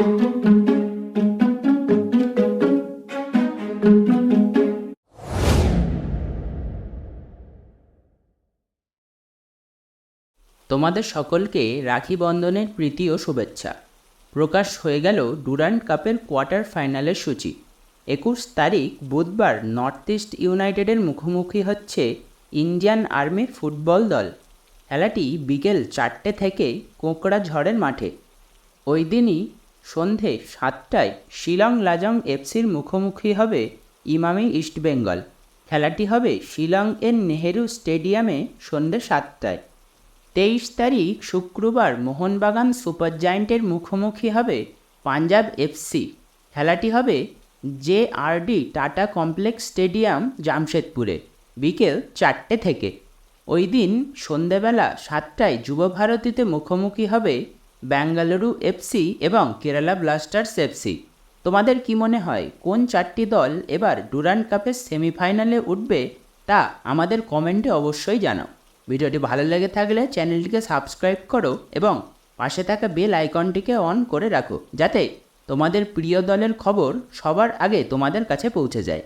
তোমাদের সকলকে রাখি বন্ধনের প্রীতি ও শুভেচ্ছা। প্রকাশ হয়ে গেল ডুরান্ট কাপের কোয়ার্টার ফাইনালের সূচি। একুশ তারিখ বুধবার নর্থ ইস্ট ইউনাইটেডের মুখোমুখি হচ্ছে ইন্ডিয়ান আর্মির ফুটবল দল। খেলাটি বিকেল চারটে থেকে কোকড়াঝড়ের মাঠে। ওই দিনই সন্ধে সাতটায় শিলং লাজং এফসির মুখোমুখি হবে ইমামি ইস্টবেঙ্গল খেলাটি হবে শিলং এর নেহেরু স্টেডিয়ামে সন্ধে সাতটায়। তেইশ তারিখ শুক্রবার মোহনবাগান সুপার জায়েন্টের মুখোমুখি হবে পাঞ্জাব এফসি। খেলাটি হবে J R D Tata complex stadium, জামশেদপুরে, বিকেল চারটে থেকে। ওই দিন সন্ধেবেলা সাতটায় যুবভারতীতে মুখোমুখি হবে বেঙ্গালুরু এফসি এবং কেরালা ব্লাস্টার্স এফসি তোমাদের কি মনে হয়, কোন চারটি দল এবার ডুরান্ড কাপের সেমিফাইনালে উঠবে, তা আমাদের কমেন্টে অবশ্যই জানাও। ভিডিওটি ভালো লেগে থাকলে চ্যানেলটিকে সাবস্ক্রাইব করো এবং পাশে থাকা বেল আইকনটিকে অন করে রাখো, যাতে তোমাদের প্রিয় দলের খবর সবার আগে তোমাদের কাছে পৌঁছে যায়।